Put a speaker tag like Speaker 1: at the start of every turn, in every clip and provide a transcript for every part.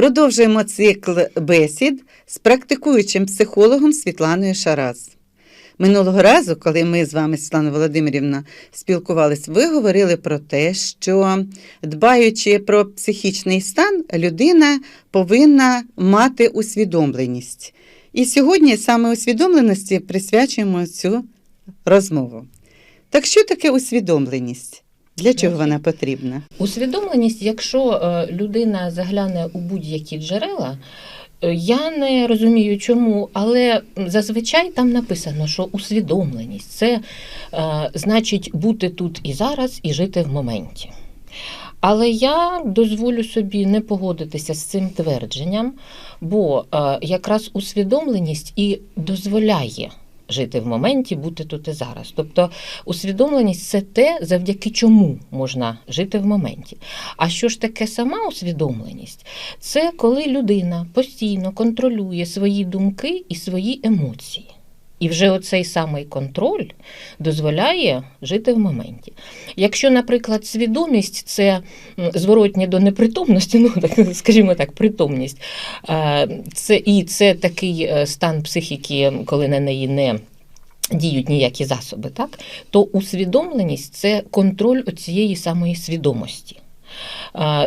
Speaker 1: Продовжуємо цикл бесід з практикуючим психологом Світланою Шараз. Минулого разу, коли ми з вами, Світлана Володимирівна, спілкувались, ви говорили про те, що дбаючи про психічний стан, людина повинна мати усвідомленість. І сьогодні саме усвідомленості присвячуємо цю розмову. Так що таке усвідомленість? Для чого вона потрібна?
Speaker 2: Усвідомленість, якщо е, людина загляне у будь-які джерела, е, я не розумію чому, але зазвичай там написано, що усвідомленість це е, значить бути тут і зараз і жити в моменті. Але я дозволю собі не погодитися з цим твердженням, бо якраз усвідомленість і дозволяє жити в моменті, бути тут і зараз. Тобто усвідомленість це те, завдяки чому можна жити в моменті. А що ж таке сама усвідомленість? Це коли людина постійно контролює свої думки і свої емоції. І вже оцей самий контроль дозволяє жити в моменті. Якщо, наприклад, свідомість це зворотнє до непритомності, ну так скажімо так, притомність, е, це і це такий е, стан психіки, коли на неї не діють ніякі засоби, так то усвідомленість це контроль цієї самої свідомості.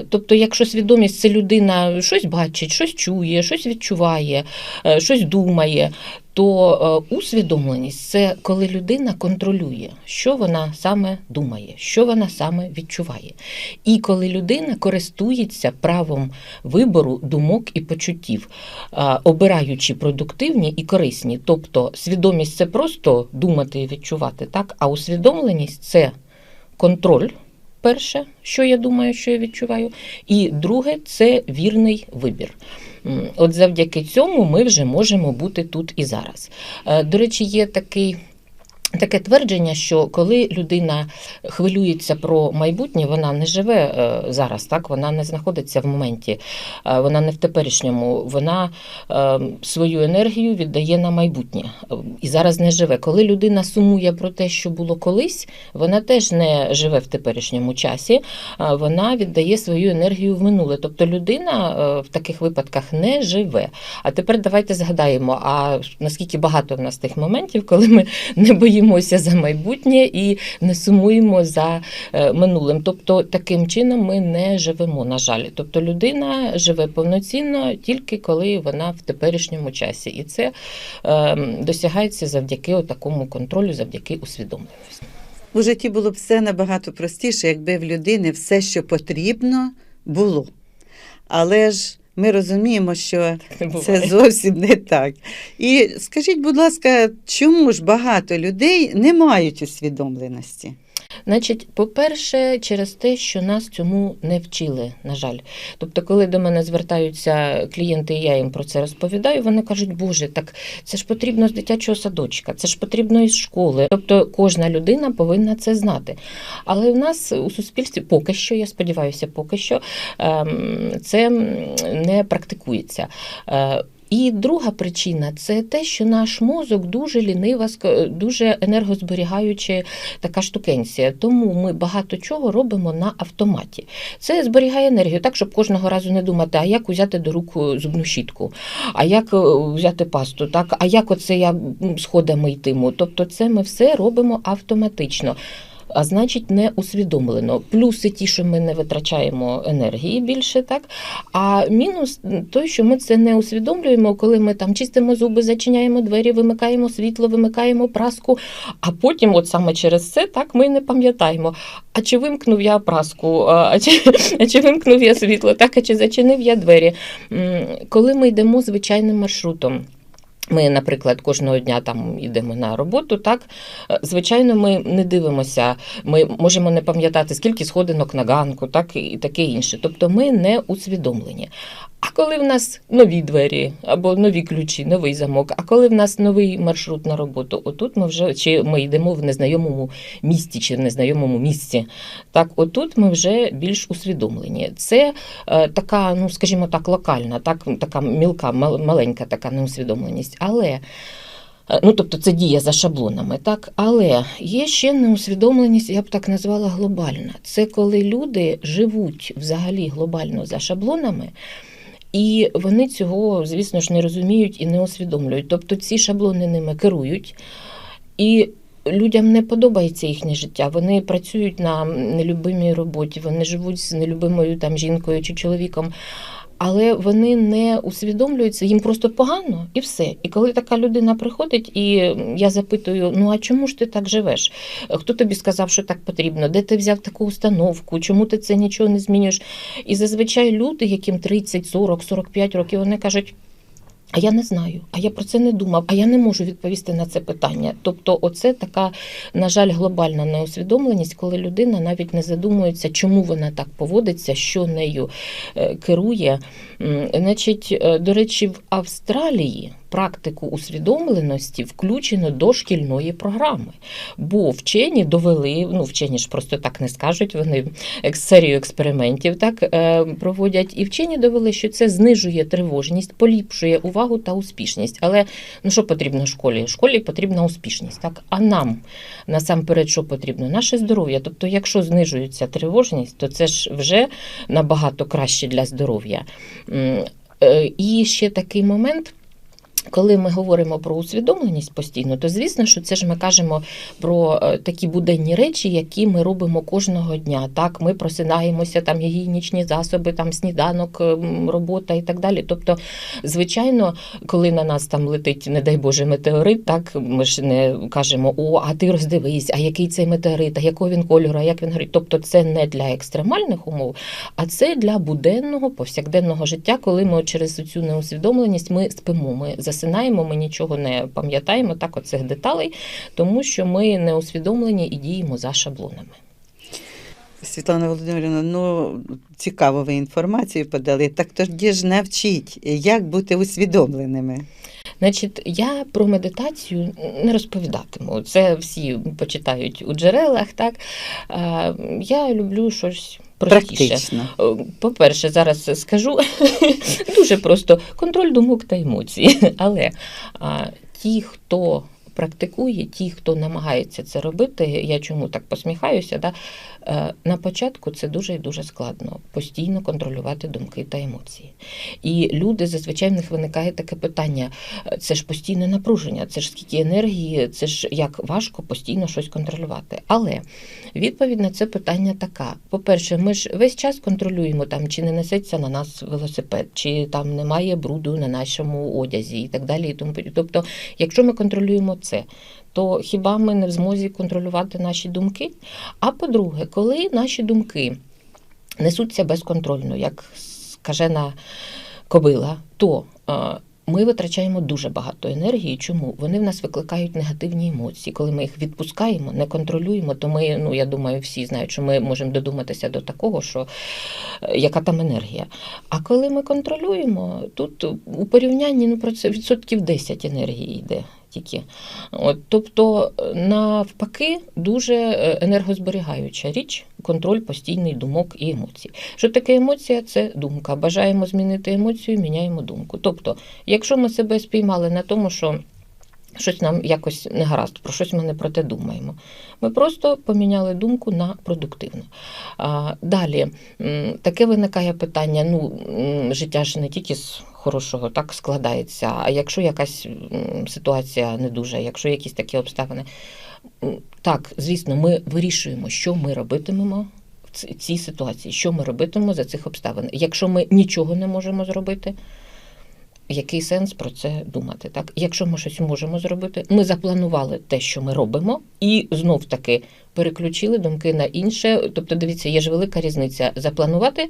Speaker 2: Тобто, якщо свідомість це людина щось бачить, щось чує, щось відчуває, е, щось думає, то е, усвідомленість це коли людина контролює, що вона саме думає, що вона саме відчуває. І коли людина користується правом вибору думок і почуттів, е, обираючи продуктивні і корисні. Тобто свідомість це просто думати і відчувати, так? а усвідомленість це контроль. Перше, що я думаю, що я відчуваю, і друге це вірний вибір. От завдяки цьому ми вже можемо бути тут і зараз. Е, До речі, є такий. Таке твердження, що коли людина хвилюється про майбутнє, вона не живе е, зараз, так вона не знаходиться в моменті, е, вона не в теперішньому, вона е, свою енергію віддає на майбутнє і зараз не живе. Коли людина сумує про те, що було колись, вона теж не живе в теперішньому часі, вона віддає свою енергію в минуле. Тобто людина в таких випадках не живе. А тепер давайте згадаємо, а наскільки багато в нас тих моментів, коли ми не боїмося за майбутнє і не сумуємо за е, минулим. Тобто таким чином ми не живемо, на жаль. Тобто людина живе повноцінно тільки коли вона в теперішньому часі. І це е, досягається завдяки такому контролю, завдяки усвідомленості.
Speaker 1: У житті було б все набагато простіше, якби в людини все, що потрібно, було. Але ж ми розуміємо, що це зовсім не так. І скажіть, будь ласка, чому ж багато людей не мають усвідомленості?
Speaker 2: Значить, по-перше, через те, що нас цьому не вчили, на жаль. Тобто, коли до мене звертаються клієнти, і я їм про це розповідаю, вони кажуть, Боже, так це ж потрібно з дитячого садочка, це ж потрібно із школи. Тобто кожна людина повинна це знати. Але в нас у суспільстві поки що, я сподіваюся, поки що ем, це не практикується. Е, І друга причина це те, що наш мозок дуже лінива, дуже енергозберігаюча така штукенція. Тому ми багато чого робимо на автоматі. Це зберігає енергію, так щоб кожного разу не думати, а як взяти до рук е, зубну щітку, а як е, взяти пасту, так, а як оце я сходами йтиму. Тобто, це ми все робимо автоматично. А значить, не усвідомлено. Плюси ті, що ми не витрачаємо енергії більше, так а мінус той, що ми це не усвідомлюємо, коли ми там чистимо зуби, зачиняємо двері, вимикаємо світло, вимикаємо праску. А потім, от саме через це, так ми не пам'ятаємо. А чи вимкнув я праску, а чи, а чи вимкнув я світло, так, а чи зачинив я двері. Коли ми йдемо звичайним маршрутом. Ми, наприклад, кожного дня там йдемо на роботу. Так Е, звичайно, ми не дивимося. Ми можемо не пам'ятати, скільки сходинок на ганку, так і таке інше. Тобто, ми не усвідомлені. А коли в нас нові двері або нові ключі, новий замок, а коли в нас новий маршрут на роботу, отут ми вже чи ми йдемо в незнайомому місті чи в незнайомому місці. Так, отут ми вже більш усвідомлені. Це е, така, ну скажімо так, локальна, так така мілка, мал- маленька така неусвідомленість. Але е, ну тобто це дія за шаблонами, так але є ще неусвідомленість, я б так назвала глобальна. Це коли люди живуть взагалі глобально за шаблонами. І вони цього, звісно ж, не розуміють і не усвідомлюють. Тобто ці шаблони ними керують. І людям не подобається їхнє життя. Вони працюють на нелюбимій роботі, вони живуть з нелюбимою там жінкою чи чоловіком. Але вони не усвідомлюються, їм просто погано і все. І коли така людина приходить, і я запитую: ну а чому ж ти так живеш? Хто тобі сказав, що так потрібно? Де ти взяв таку установку? Чому ти це нічого не змінюєш? І зазвичай люди, яким 30, 40, 45 років, вони кажуть. А я не знаю, а я про це не думав, а я не можу відповісти на це питання. Тобто, оце така, на жаль, глобальна неусвідомленість, коли людина навіть не задумується, чому вона так поводиться, що нею е, керує. Значить, е, до речі, в Австралії практику усвідомленості включено до шкільної програми. Бо вчені довели, ну вчені ж просто так не скажуть, вони серію експериментів так е, проводять, і вчені довели, що це знижує тривожність, поліпшує увагу та успішність. Але ну що потрібно школі? Школі потрібна успішність, так а нам насамперед, що потрібно? Наше здоров'я. Тобто, якщо знижується тривожність, то це ж вже набагато краще для здоров'я. Е, І ще такий момент. Коли ми говоримо про усвідомленість постійно, то звісно, що це ж ми кажемо про е, такі буденні речі, які ми робимо кожного дня. Так, ми просинаємося, там гігієнічні засоби, там сніданок, ем, робота і так далі. Тобто, звичайно, коли на нас там летить, не дай Боже, метеорит, так ми ж не кажемо, о, а ти роздивись, а який цей метеорит, а якого він кольору, а як він горить. Тобто, це не для екстремальних умов, а це для буденного повсякденного життя, коли ми через цю неусвідомленість ми спимо, ми засинаємо, ми нічого не пам'ятаємо так оцих деталей, тому що ми не усвідомлені і діємо за шаблонами.
Speaker 1: Світлана Володимирівна, ну цікаво ви інформацію подали. Так тоді ж навчіть, як бути усвідомленими.
Speaker 2: Значить, я про медитацію не розповідатиму. Це всі почитають у джерелах. Так Е, я люблю щось простіше.
Speaker 1: Практично.
Speaker 2: Е, По-перше, зараз скажу дуже просто контроль думок та емоцій. Але а, ті, хто практикує, ті, хто намагається це робити, я чому так посміхаюся, да? е, на початку це дуже і дуже складно постійно контролювати думки та емоції. І люди зазвичай в них виникає таке питання: е, це ж постійне напруження, це ж скільки енергії, це ж як важко постійно щось контролювати. Але відповідь на це питання така: по-перше, ми ж весь час контролюємо там, чи не несеться на нас велосипед, чи там немає бруду на нашому одязі і так далі. Тобто, якщо ми контролюємо це, то хіба ми не в змозі контролювати наші думки? А по-друге, коли наші думки несуться безконтрольно, як скажена кобила, то е, ми витрачаємо дуже багато енергії. Чому? Вони в нас викликають негативні емоції. Коли ми їх відпускаємо, не контролюємо, то ми, ну я думаю, всі знають, що ми можемо додуматися до такого, що е, яка там енергія. А коли ми контролюємо, тут у порівнянні ну, про це відсотків 10 енергії йде тільки. От, тобто, е, навпаки, дуже е, енергозберігаюча річ, контроль постійний думок і емоцій. Що таке емоція? Це думка. Бажаємо змінити емоцію, міняємо думку. Тобто, якщо ми себе спіймали на тому, що щось нам якось не гаразд, про щось ми не про те думаємо. Ми просто поміняли думку на продуктивну. А, далі, таке виникає питання: ну, життя ж не тільки з хорошого так складається, а якщо якась ситуація не дуже, якщо якісь такі обставини. Так, звісно, ми вирішуємо, що ми робитимемо в цій ситуації, що ми робитимемо за цих обставин. Якщо ми нічого не можемо зробити, який сенс про це думати? Так, якщо ми щось можемо зробити, ми запланували те, що ми робимо, і знов таки переключили думки на інше. Тобто, дивіться, є ж велика різниця запланувати.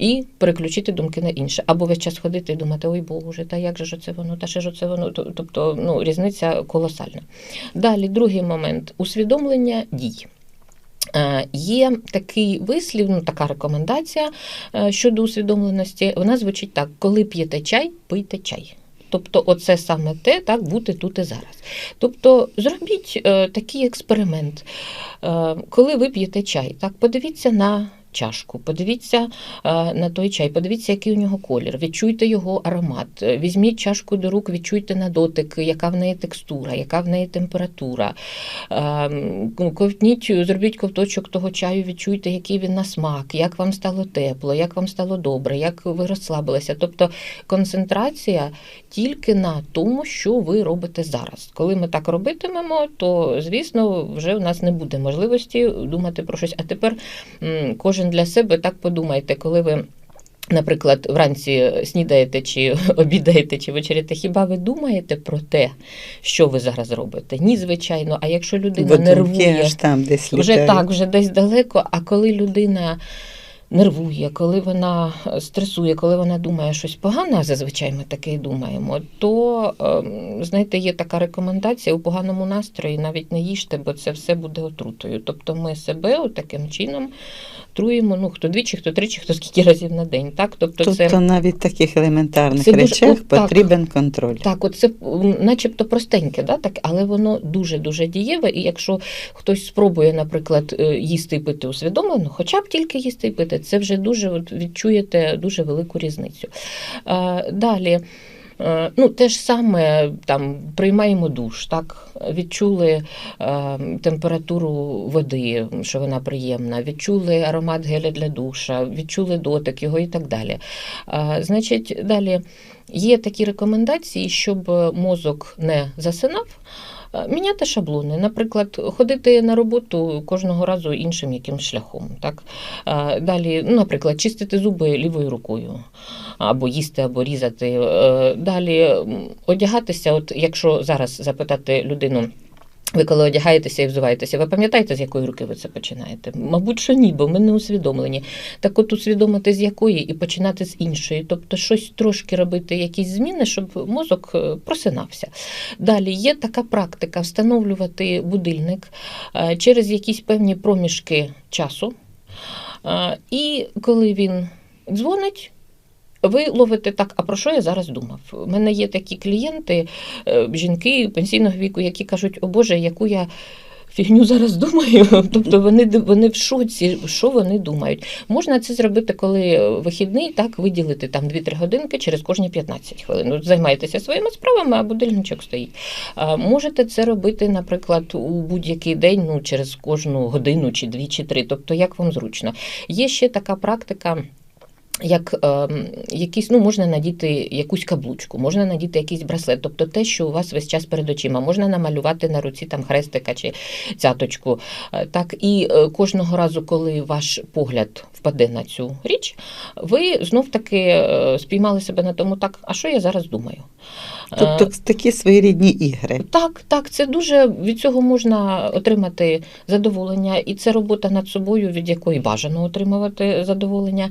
Speaker 2: І переключити думки на інше. Або весь час ходити і думати, ой Боже, та як же ж це воно, та ще ж це воно. Тобто ну, різниця колосальна. Далі, другий момент усвідомлення дій. Е, Є такий вислів, ну така рекомендація е, щодо усвідомленості. Вона звучить так: коли п'єте чай, пийте чай. Тобто, оце саме те, так бути тут і зараз. Тобто, зробіть е, такий експеримент. Е, коли ви п'єте чай, так подивіться на чашку, подивіться е, на той чай, подивіться, який у нього колір, відчуйте його аромат, е, візьміть чашку до рук, відчуйте на дотик, яка в неї текстура, яка в неї температура. Ем, Ковтніть, зробіть ковточок того чаю, відчуйте, який він на смак, як вам стало тепло, як вам стало добре, як ви розслабилися. Тобто концентрація тільки на тому, що ви робите зараз. Коли ми так робитимемо, то звісно вже у нас не буде можливості думати про щось. А тепер м, кожен для себе так подумайте, коли ви. Наприклад, вранці снідаєте чи обідаєте, чи вечеряєте, хіба ви думаєте про те, що ви зараз робите? Ні, звичайно. А якщо людина
Speaker 1: Бо
Speaker 2: нервує,
Speaker 1: аж там десь
Speaker 2: вже так, вже десь далеко. А коли людина нервує, коли вона стресує, коли вона думає щось погане, а зазвичай ми таке й думаємо, то ем, знаєте, є така рекомендація у поганому настрої навіть не їжте, бо це все буде отрутою. Тобто ми себе таким чином труємо, ну хто двічі, хто тричі, хто скільки разів на день. Так, тобто,
Speaker 1: Тобто
Speaker 2: це
Speaker 1: навіть таких елементарних
Speaker 2: Це дуже-
Speaker 1: речах
Speaker 2: так.
Speaker 1: потрібен контроль.
Speaker 2: так, от це начебто простеньке, да, так, але воно дуже дуже дієве. І якщо хтось спробує, наприклад, е, їсти і пити усвідомлено, хоча б тільки їсти і пити, це вже дуже от, відчуєте дуже велику різницю. Далі. Ну, те ж саме там приймаємо душ, так відчули е, температуру води, що вона приємна, відчули аромат геля для душа, відчули дотик його і так далі. Е, значить, далі є такі рекомендації, щоб мозок не засинав. Е, Міняти шаблони, наприклад, ходити на роботу кожного разу іншим яким шляхом. Так? Е, Далі, ну, наприклад, чистити зуби лівою рукою, або їсти, або різати. Е, Далі одягатися, от якщо зараз запитати людину. Ви коли одягаєтеся і взуваєтеся, ви пам'ятаєте, з якої руки ви це починаєте? Мабуть, що ні, бо ми не усвідомлені. Так от усвідомити з якої і починати з іншої. Тобто щось трошки робити, якісь зміни, щоб мозок е, просинався. Далі є така практика встановлювати будильник е, через якісь певні проміжки часу. Е, І коли він дзвонить, ви ловите так, а про що я зараз думав? У мене є такі клієнти, е, жінки пенсійного віку, які кажуть, о Боже, яку я. Фігню зараз думаю, тобто вони вони в шоці, що вони думають. Можна це зробити, коли вихідний, так виділити там 2-3 годинки через кожні 15 хвилин. Ну, займайтеся своїми справами, а будильничок стоїть. А, Можете це робити, наприклад, у будь-який день, ну через кожну годину, чи дві, чи три. Тобто, як вам зручно. Є ще така практика. Як е, якісь, ну можна надіти якусь каблучку, можна надіти якийсь браслет, тобто те, що у вас весь час перед очима, можна намалювати на руці там хрестика чи цяточку. Е, Так і е, кожного разу, коли ваш погляд впаде на цю річ, ви знов таки е, спіймали себе на тому, так, а що я зараз думаю? Е,
Speaker 1: Тобто такі своєрідні ігри.
Speaker 2: так, так, це дуже від цього можна отримати задоволення, і це робота над собою, від якої бажано отримувати задоволення.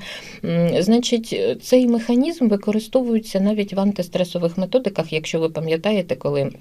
Speaker 2: Значить, цей механізм використовується навіть в антистресових методиках, якщо ви пам'ятаєте, коли.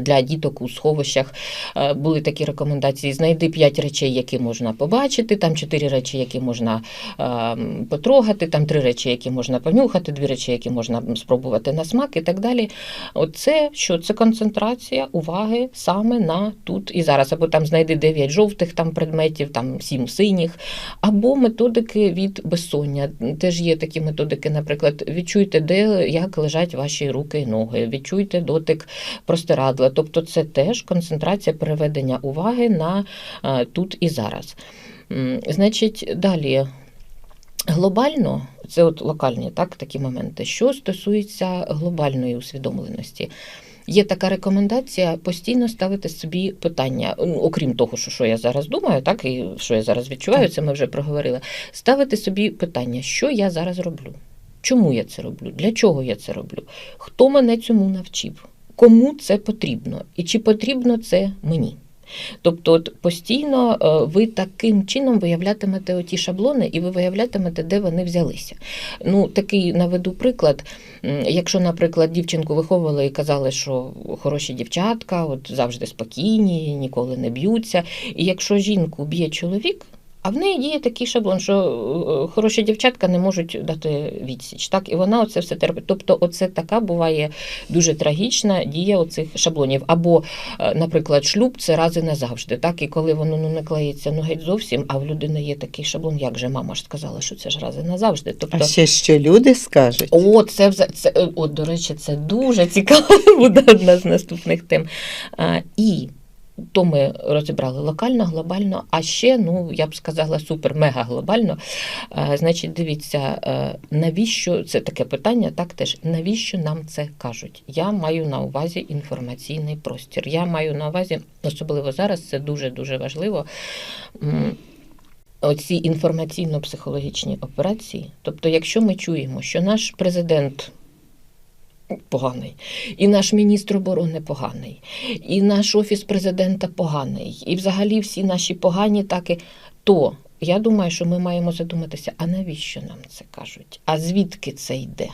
Speaker 2: Для діток у сховищах е, були такі рекомендації: знайди п'ять речей, які можна побачити, там чотири речі, які можна е, потрогати, там три речі, які можна понюхати, дві речі, які можна спробувати на смак і так далі. Оце що? Це концентрація уваги саме на тут і зараз. Або там знайди 9 жовтих там предметів, там 7 синіх, або методики від безсоння. Теж є такі методики, наприклад, відчуйте, де як лежать ваші руки і ноги, відчуйте дотик простирадла. Тобто це теж концентрація переведення уваги на е, тут і зараз. Значить, далі. Глобально, це от локальні так, такі моменти. Що стосується глобальної усвідомленості, є така рекомендація постійно ставити собі питання, ну, окрім того, що, що я зараз думаю, так і що я зараз відчуваю, це ми вже проговорили. Ставити собі питання, що я зараз роблю, чому я це роблю, для чого я це роблю, хто мене цьому навчив, кому це потрібно, і чи потрібно це мені. Тобто, от постійно е, ви таким чином виявлятимете оті шаблони, і ви виявлятимете, де вони взялися. Ну, такий наведу приклад. Якщо, наприклад, дівчинку виховували і казали, що хороші дівчатка, от завжди спокійні, ніколи не б'ються. І якщо жінку б'є чоловік, А в неї діє такий шаблон, що е, хороші дівчатка не можуть дати відсіч. Так, і вона оце все терпить. Тобто, оце така буває дуже трагічна дія оцих шаблонів. Або, е, наприклад, шлюб це раз і назавжди. Так, і коли воно ну, не клеїться ну, геть зовсім, а в людини є такий шаблон, як же мама ж сказала, що це ж раз і назавжди. Тобто,
Speaker 1: А ще що люди скажуть?
Speaker 2: О, це, це е, от, до речі, це дуже цікаво буде одна з наступних тем. А, і то ми розібрали локально, глобально, а ще, ну я б сказала, супер-мега глобально. Значить, дивіться, е, навіщо це таке питання, так теж навіщо нам це кажуть? Я маю на увазі інформаційний простір. Я маю на увазі, особливо зараз, це дуже дуже важливо. Оці інформаційно-психологічні операції. Тобто, якщо ми чуємо, що наш президент поганий, і наш міністр оборони поганий, і наш офіс президента поганий, і взагалі всі наші погані таки, то я думаю, що ми маємо задуматися, а навіщо нам це кажуть? А звідки це йде?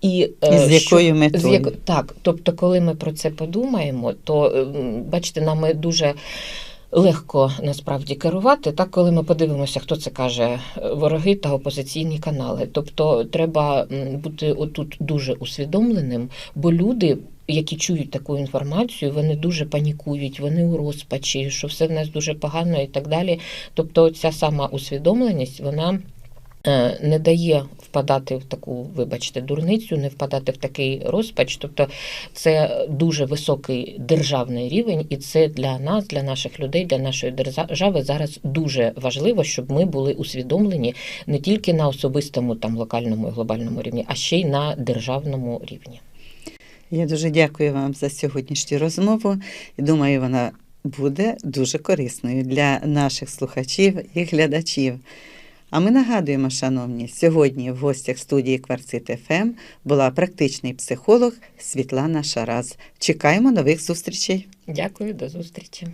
Speaker 2: І,
Speaker 1: І
Speaker 2: е,
Speaker 1: з
Speaker 2: що-
Speaker 1: якою
Speaker 2: з
Speaker 1: метою?
Speaker 2: яко- Так, тобто, коли ми про це подумаємо, то ем, бачите, нам і дуже. Легко насправді керувати, так коли ми подивимося, хто це каже, е, вороги та опозиційні канали. Тобто треба бути отут дуже усвідомленим, бо люди, які чують таку інформацію, вони дуже панікують, вони у розпачі, що все в нас дуже погано і так далі. Тобто, ця сама усвідомленість, вона е, не дає впадати в таку, вибачте, дурницю, не впадати в такий розпач. Тобто це дуже високий державний рівень, і це для нас, для наших людей, для нашої держави зараз дуже важливо, щоб ми були усвідомлені не тільки на особистому, там локальному і глобальному рівні, а ще й на державному рівні.
Speaker 1: Я дуже дякую вам за сьогоднішню розмову думаю, вона буде дуже корисною для наших слухачів і глядачів. А ми нагадуємо, шановні, сьогодні в гостях студії Кварцит ФМ була практичний психолог Світлана Шараз. Чекаємо нових зустрічей.
Speaker 2: Дякую, до зустрічі.